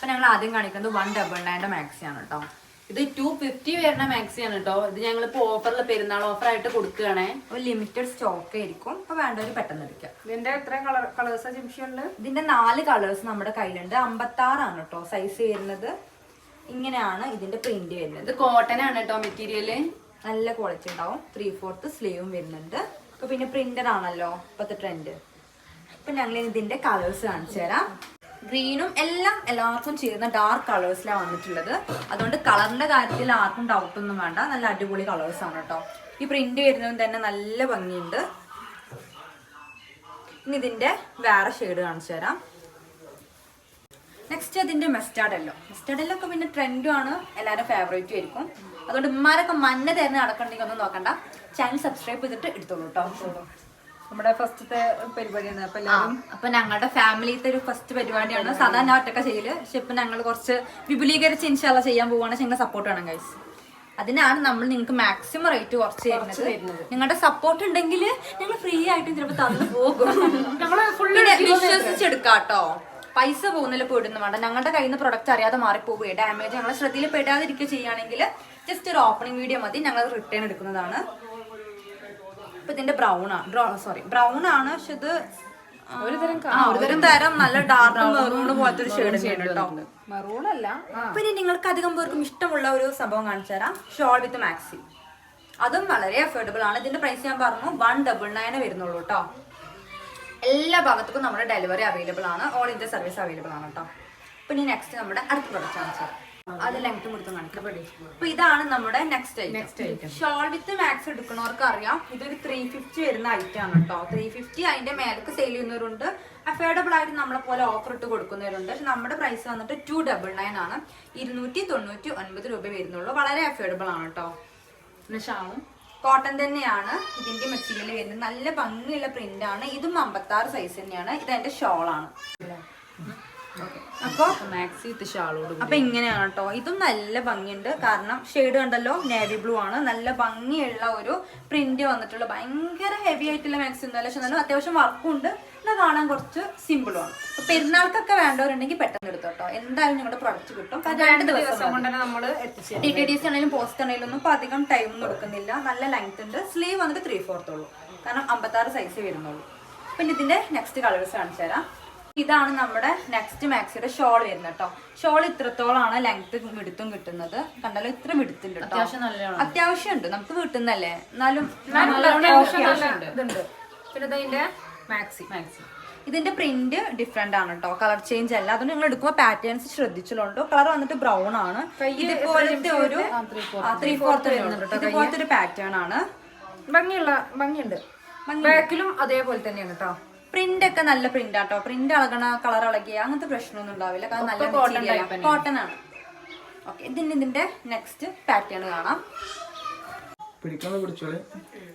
അപ്പൊ ഞങ്ങൾ ആദ്യം കാണിക്കുന്നത് വൺ ഡബിൾ നയന്റെ മാക്സി ആണ് കേട്ടോ ഇത് ടു ഫിഫ്റ്റി വരുന്ന മാക്സി ആണ് കേട്ടോ ഇത് ഞങ്ങൾ ഇപ്പോൾ ഓഫറിൽ പെരുന്നാൾ ഓഫർ ആയിട്ട് കൊടുക്കുകയാണേ. ഒരു ലിമിറ്റഡ് സ്റ്റോക്ക് ആയിരിക്കും. അപ്പൊ വേണ്ടവർ പെട്ടെന്ന് എടുക്കാം. ഇതിന്റെ എത്ര കളർ കളേഴ്സാണ് ജിംഷിയുണ്ട് ഇതിന്റെ നാല് കളേഴ്സ് നമ്മുടെ കയ്യിലുണ്ട്. അമ്പത്തി ആറാണ് കേട്ടോ സൈസ് വരുന്നത്. ഇങ്ങനെയാണ് ഇതിന്റെ പ്രിന്റ് വരുന്നത്. ഇത് കോട്ടൺ ആണ് കേട്ടോ മെറ്റീരിയൽ നല്ല ക്വാളിറ്റി ഉണ്ടാവും. ത്രീ ഫോർത്ത് സ്ലീവും വരുന്നുണ്ട്. അപ്പൊ പിന്നെ പ്രിന്റഡ് ആണല്ലോ. ഇപ്പത്തെ ട്രെൻഡ് അപ്പൊ ഞങ്ങൾ ഇതിന്റെ കളേഴ്സ് കാണിച്ചു തരാം. ഗ്രീനും എല്ലാം എല്ലാവർക്കും ചേരുന്ന ഡാർക്ക് കളേഴ്സിലാണ് വന്നിട്ടുള്ളത്. അതുകൊണ്ട് കളറിന്റെ കാര്യത്തിൽ ആർക്കും ഡൗട്ട് ഒന്നും വേണ്ട. നല്ല അടിപൊളി കളേഴ്സ് ആണ് കേട്ടോ ഈ പ്രിന്റ് വരുന്നതും തന്നെ നല്ല ഭംഗിയുണ്ട്. ഇനി ഇതിന്റെ വേറെ ഷെയ്ഡ് കാണിച്ചു തരാം. നെക്സ്റ്റ് അതിന്റെ മെസ്റ്റാഡല്ലോ മെസ്റ്റാഡല്ലോ ഒക്കെ പിന്നെ ട്രെൻഡും ആണ്. എല്ലാവരും ഫേവറേറ്റും ആയിരിക്കും. അതുകൊണ്ട് ഉമ്മാരൊക്കെ മഞ്ഞ തരുന്ന നടക്കണ്ടെങ്കിൽ ഒന്നും നോക്കണ്ട. ചാനൽ സബ്സ്ക്രൈബ് ചെയ്തിട്ട് എടുത്തോളൂ കേട്ടോ നമ്മുടെ ഫസ്റ്റത്തെ പരിപാടിയാണ്. അപ്പൊ എല്ലാവരും അപ്പൊ ഞങ്ങളുടെ ഫാമിലിത്തെ ഒരു ഫസ്റ്റ് പരിപാടിയാണ്. സാധാരണ ഞാൻ ഒറ്റക്ക ചെയ്യൽ പക്ഷെ ഇപ്പൊ ഞങ്ങൾ കുറച്ച് വിപുലീകരിച്ച് ഇൻഷാല്ല ചെയ്യാൻ പോവാണ്. നിങ്ങൾ സപ്പോർട്ട് വേണം ഗൈസ് അതിനാണ് നമ്മൾ നിങ്ങൾക്ക് മാക്സിമം റേറ്റ് കുറച്ച് തരുന്നത്. നിങ്ങളുടെ സപ്പോർട്ട് ഉണ്ടെങ്കിൽ ഞങ്ങൾ ഫ്രീ ആയിട്ട് ചിലപ്പോൾ തന്നു പോകും. പിന്നെ വിശ്വസിച്ചെടുക്കാട്ടോ പൈസ പോകുന്നില്ല പോയിടുന്നു വേണ്ട. ഞങ്ങളുടെ കയ്യിൽ നിന്ന് പ്രൊഡക്റ്റ് അറിയാതെ മാറിപ്പോവുകയോ. ഡാമേജ് ഞങ്ങളെ ശ്രദ്ധയിൽ പെടാതിരിക്കുക ചെയ്യുകയാണെങ്കിൽ ജസ്റ്റ് ഒരു ഓപ്പണിംഗ് വീഡിയോ മതി. ഞങ്ങൾ റിട്ടേൺ എടുക്കുന്നതാണ്. ഇപ്പൊ ഇതിന്റെ ബ്രൗൺ ആണ് സോറി ബ്രൗൺ ആണ് പക്ഷെ ഇത് ഒരുതരം തരം നല്ല ഡാർക്ക് മെറൂൺ പോലത്തെ ഒരു ഷെയ്ഡ് കേട്ടോ. മെറൂൺ അല്ല. പിന്നെ നിങ്ങൾക്ക് അധികം പേർക്കും ഇഷ്ടമുള്ള ഒരു സംഭവം കാണിച്ചു തരാം. ഷോൾ വിത്ത് മാക്സി അതും വളരെ അഫോർഡബിൾ ആണ്. ഇതിന്റെ പ്രൈസ് ഞാൻ പറഞ്ഞു വൺ ഡബിൾ നയൻ വരുന്നുള്ളൂ കേട്ടോ. എല്ലാ ഭാഗത്തേക്കും നമ്മുടെ ഡെലിവറി അവൈലബിൾ ആണ്. ഓൾ ഇന്ത്യ സർവീസ് അവൈലബിൾ ആണ് കേട്ടോ. അപ്പൊ ഇനി നെക്സ്റ്റ് നമ്മുടെ അടുത്ത പ്രൊഡക്റ്റ് ആണ് തരാം. അത് ലെങ്ത് കൊടുത്ത് കാണിക്കാം. അപ്പൊ ഇതാണ് നമ്മുടെ next item shawl with max എടുക്കുന്നവർക്ക് അറിയാം ഇതൊരു ത്രീ ഫിഫ്റ്റി വരുന്ന ഐറ്റം ആണ് കേട്ടോ. ത്രീ ഫിഫ്റ്റി അതിന്റെ മേലക്ക് സെയിൽ ചെയ്യുന്നവരുണ്ട്. അഫോർഡബിൾ ആയിട്ട് നമ്മളെ പോലെ ഓഫർ ഇട്ട് കൊടുക്കുന്നവരുണ്ട്. പക്ഷെ നമ്മുടെ പ്രൈസ് വന്നിട്ട് ടു ഡബിൾ നയൻ ആണ്. ഇരുന്നൂറ്റി തൊണ്ണൂറ്റി ഒൻപത് രൂപ വരുന്നുള്ളൂ. വളരെ അഫോർഡബിൾ ആണ് കേട്ടോ. ഷാളും. കോട്ടൺ തന്നെയാണ്. ഇതിന്റെ മെറ്റീരിയൽ വരുന്നത്. നല്ല ഭംഗിയുള്ള പ്രിന്റ് ആണ്. ഇതും അമ്പത്താറ് സൈസ് തന്നെയാണ്. ഇത് എന്റെ ഷോളാണ് ആണ് അപ്പൊ മാക്സി ഷാളോട് അപ്പൊ ഇങ്ങനെയാണ് കേട്ടോ ഇതും നല്ല ഭംഗിയുണ്ട്. കാരണം ഷെയ്ഡ് കണ്ടല്ലോ നേവി ബ്ലൂ ആണ്. നല്ല ഭംഗിയുള്ള ഒരു പ്രിന്റ് വന്നിട്ടുള്ള ഭയങ്കര ഹെവി ആയിട്ടുള്ള മാക്സി ഒന്നുമല്ല. പക്ഷെ നല്ല അത്യാവശ്യം വർക്കും ഉണ്ട്. എന്നാൽ കാണാൻ കുറച്ച് സിമ്പിളും ആണ്. അപ്പൊ പെരുന്നാൾക്കൊക്കെ വേണ്ടവരുണ്ടെങ്കിൽ പെട്ടെന്ന് എടുത്തു കേട്ടോ എന്തായാലും നിങ്ങളുടെ പ്രൊഡക്റ്റ് കിട്ടും. രണ്ട് ദിവസം കൊണ്ട് തന്നെ നമ്മൾ ടി ടി ഡി സി ആണെങ്കിലും പോസ്റ്റ് ആണെങ്കിലും ഒന്നും ഇപ്പൊ അധികം ടൈം ഒന്നും എടുക്കുന്നില്ല. നല്ല ലെങ്ത് ഉണ്ട്. സ്ലീവ് വന്നിട്ട് ത്രീ ഫോർത്ത് ഉള്ളൂ. കാരണം അമ്പത്താറ് സൈസ് വരുന്നുള്ളൂ. പിന്നെ ഇതിന്റെ നെക്സ്റ്റ് കളേഴ്സ് കാണിച്ചു തരാം. ഇതാണ് നമ്മുടെ നെക്സ്റ്റ് മാക്സിയുടെ ഷോൾ വരുന്നത് കേട്ടോ ഷോൾ ഇത്രത്തോളാണ് ലെങ്ത് വിടുത്തും കിട്ടുന്നത്. കണ്ടല്ലോ ഇത്ര വിടുത്തുണ്ട് കേട്ടോ അത്യാവശ്യം നല്ലതാണ്. അത്യാവശ്യം ഉണ്ട്. നമുക്ക് വീട്ടുന്നല്ലേ? എന്നാലും പിന്നെ ഇതിന്റെ മാക്സി മാക്സി ഇതിന്റെ പ്രിന്റ് ഡിഫറെന്റ് ആണ് കേട്ടോ കളർ ചേഞ്ച് അല്ല. അതുകൊണ്ട് നിങ്ങൾ എടുക്കുമ്പോൾ പാറ്റേൺസ് ശ്രദ്ധിച്ചുള്ളൂ കളർ വന്നിട്ട് ബ്രൗൺ ആണ്. ഇതുപോലത്തെ ഒരു ത്രീ ഫോർത്ത് വരുന്നുണ്ട് കേട്ടോ ഇതുപോലത്തെ ഒരു പാറ്റേൺ ആണ്. ഭംഗിയുള്ള ഭംഗിയുണ്ട്. ബാക്കിലും അതേപോലെ തന്നെയാണ് കേട്ടോ പ്രിന്റ് ഒക്കെ നല്ല പ്രിന്റ് ആട്ടോ പ്രിന്റ് ഇളകണ കളർ ഇളകിയ അങ്ങനത്തെ പ്രശ്നമൊന്നും ഉണ്ടാവില്ല. കാരണം നല്ല കോട്ടൺ ആണ്. ഓക്കെ ഇതിന് ഇതിന്റെ നെക്സ്റ്റ് പാറ്റേൺ കാണാം.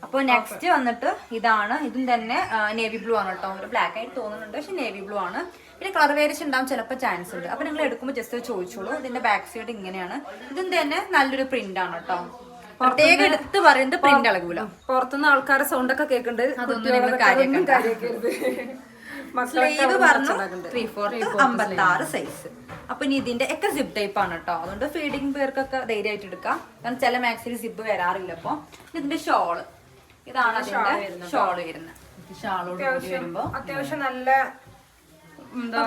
അപ്പോൾ നെക്സ്റ്റ് വന്നിട്ട് ഇതാണ്. ഇതും തന്നെ നേവി ബ്ലൂ ആണ് കേട്ടോ. ഒരു ബ്ലാക്ക് ആയിട്ട് തോന്നുന്നുണ്ട്. പക്ഷെ നേവി ബ്ലൂ ആണ്. പിന്നെ കളർ വേരിയേഷൻ ഉണ്ടാവും ചിലപ്പോൾ ചാൻസ് ഉണ്ട്. അപ്പൊ നിങ്ങൾ എടുക്കുമ്പോൾ ജസ്റ്റ് ചോദിച്ചോളൂ. ഇതിന്റെ ബാക്ക് സൈഡ് ഇങ്ങനെയാണ്. ഇതും തന്നെ നല്ലൊരു പ്രിന്റ് ആണ് കേട്ടോ. പ്രത്യേകം എടുത്ത് പറയുന്നത് പ്രിന്റ് അളകൂല പുറത്തുനിന്ന് ആൾക്കാരെ സൗണ്ട് ഒക്കെ കേൾക്കുന്നുണ്ട് അതൊന്നും. കാര്യമാക്കരുത് സ്ലീവ് പറഞ്ഞു ത്രീ ഫോർത്ത് അമ്പത്തി ആറ് സൈസ് അപ്പൊ ഇനി ഇതിന്റെ ഒക്കെ സിബ് ടൈപ്പ് ആണ് കേട്ടോ അതുകൊണ്ട് ഫീഡിങ് പേർക്കൊക്കെ ധൈര്യമായിട്ട് എടുക്കാം. കാരണം ചില മാക്സിൽ സിബ് വരാറില്ല അപ്പൊ. ഇതിന്റെ ഷോൾ ഇതാണ് ഷോൾ വരുന്നത്. ഷാളോട് വരുമ്പോ അത്യാവശ്യം നല്ല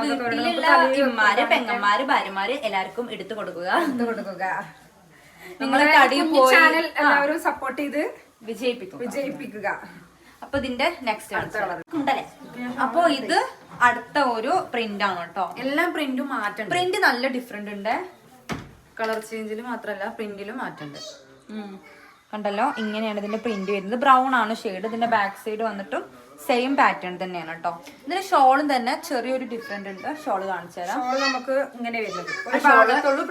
വീട്ടിലുള്ള ഇമ്മാര് പെങ്ങന്മാര് ഭാര്യമാര് എല്ലാവർക്കും എടുത്തു കൊടുക്കുക. എടുത്തു കൊടുക്കുക. കടയിൽ പോയി. ചാനൽ എല്ലാവരും സപ്പോർട്ട് ചെയ്ത് വിജയിപ്പിക്കും. വിജയിപ്പിക്കുക. അപ്പൊ ഇതിന്റെ നെക്സ്റ്റ് ഉണ്ടല്ലേ അപ്പൊ ഇത് അടുത്ത ഒരു പ്രിന്റ് ആണ് കേട്ടോ. എല്ലാം പ്രിന്റും മാറ്റം പ്രിന്റ് നല്ല ഡിഫറെന്റ് ഉണ്ട്. കളർ ചേഞ്ചിൽ മാത്രല്ല പ്രിന്റിലും മാറ്റമുണ്ട് കണ്ടല്ലോ? ഇങ്ങനെയാണ് ഇതിന്റെ പ്രിന്റ് വരുന്നത്. ബ്രൗൺ ആണ് ഷെയ്ഡ് ഇതിന്റെ ബാക്ക് സൈഡ് വന്നിട്ടും സെയിം പാറ്റേൺ തന്നെയാണ് കേട്ടോ ഇതിന് ഷോളും തന്നെ ചെറിയൊരു ഡിഫറെന്റ് ഉണ്ട്. ഷോൾ കാണിച്ചു തരാം. നമുക്ക് ഇങ്ങനെ വരുന്നത്.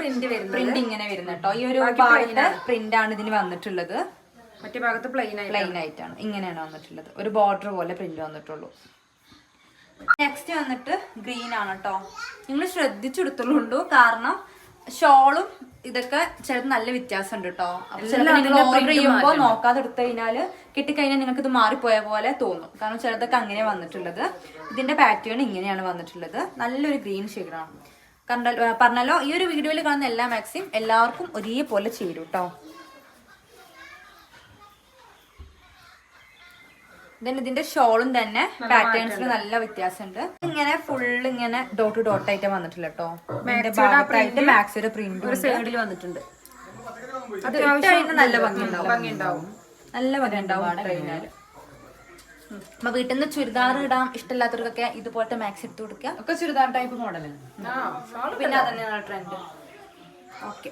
പ്രിന്റ് വരുന്നത്. പ്രിന്റ് ഇങ്ങനെ വരുന്നത് കേട്ടോ ഈ ഒരു പ്രിന്റ് ആണ്. ഇതിന് വന്നിട്ടുള്ളത്. മറ്റേ ഭാഗത്ത് പ്ലെയിൻ പ്ലെയിൻ ആയിട്ടാണ്. ഇങ്ങനെയാണ് വന്നിട്ടുള്ളത്. ഒരു ബോർഡർ പോലെ പ്രിന്റ് വന്നിട്ടുള്ളൂ. നെക്സ്റ്റ് വന്നിട്ട് ഗ്രീൻ ആണ് കേട്ടോ നിങ്ങൾ ശ്രദ്ധിച്ചെടുത്തുള്ളൂ കാരണം ഷോളും ഇതൊക്കെ ചിലത് നല്ല വ്യത്യാസം ഉണ്ട് കേട്ടോ ഓർഡർ ചെയ്യുമ്പോൾ നോക്കാതെ എടുത്തു കഴിഞ്ഞാൽ കിട്ടിക്കഴിഞ്ഞാൽ നിങ്ങൾക്ക് ഇത് മാറിപ്പോയ പോലെ തോന്നും. കാരണം ചിലതൊക്കെ അങ്ങനെ വന്നിട്ടുള്ളത്. ഇതിന്റെ പാറ്റേൺ ഇങ്ങനെയാണ് വന്നിട്ടുള്ളത്. നല്ലൊരു ഗ്രീൻ ഷെയ്ഡാണ് കണ്ടല്ലോ പറഞ്ഞല്ലോ ഈ ഒരു വീഡിയോയിൽ കാണുന്ന എല്ലാ മാക്സിം എല്ലാവർക്കും ഒരേപോലെ ചേരും കേട്ടോ ഇതിന്റെ ഷോളും തന്നെ പാറ്റേൺസിന് നല്ല വ്യത്യാസമുണ്ട്. ഇങ്ങനെ ഫുൾ ഇങ്ങനെ ഡോട്ട് ഡോട്ട് ആയിട്ട് വന്നിട്ടില്ല കേട്ടോ ഇതിന്റെ ഭാഗത്തായിട്ട് മാക്സിയുടെ പ്രിന്റ് സൈഡിൽ വന്നിട്ടുണ്ട്. നല്ല നല്ല അപ്പൊ വീട്ടിൽ നിന്ന് ചുരിദാർ ഇടാൻ ഇഷ്ടമില്ലാത്തവർക്കൊക്കെ ഇതുപോലത്തെ മാക്സ് എടുത്ത് കൊടുക്കുക. ഒക്കെ ചുരിദാർ ടൈപ്പ് മോഡലാണ് പിന്നെ അതന്നെയാണ് ട്രെൻഡ് ഓക്കെ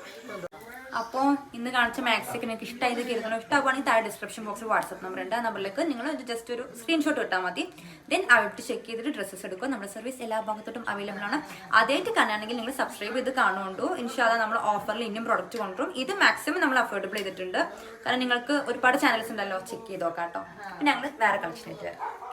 അപ്പോൾ ഇന്ന് കാണിച്ച മാക്സിക്ക് നിങ്ങൾക്ക് ഇഷ്ടമായത് കരുതണോ? ഇഷ്ടമാകുവാണെങ്കിൽ താഴെ ഡിസ്ക്രിപ്ഷൻ ബോക്സിൽ വാട്സപ്പ് നമ്പർ ഉണ്ട്. ആ നമ്പറിലേക്ക് നിങ്ങൾ ജസ്റ്റ് ഒരു സ്ക്രീൻഷോട്ട് ഇട്ടാൽ മതി. ദെൻ അവിടെ ചെക്ക് ചെയ്തിട്ട് ഡ്രസ്സസ് എടുക്കുക. നമ്മുടെ സർവീസ് എല്ലാ ഭാഗത്തോട്ടും അവൈലബിൾ ആണ്. ആദ്യമായിട്ട് കാണുകയാണെങ്കിൽ നിങ്ങൾ സബ്സ്ക്രൈബ് ചെയ്ത് കാണുകൊണ്ടു ഇൻഷാല്ല നമ്മൾ ഓഫറിൽ ഇനിയും പ്രൊഡക്റ്റ് കൊണ്ടുവരും. ഇത് മാക്സിമം നമ്മൾ അഫോർഡബിൾ ചെയ്തിട്ടുണ്ട്. കാരണം നിങ്ങൾക്ക് ഒരുപാട് ചാനൽസ് ഉണ്ടല്ലോ. ചെക്ക് ചെയ്ത് നോക്കാം കേട്ടോ. ഞങ്ങൾ വേറെ ആയിട്ട് വരാം.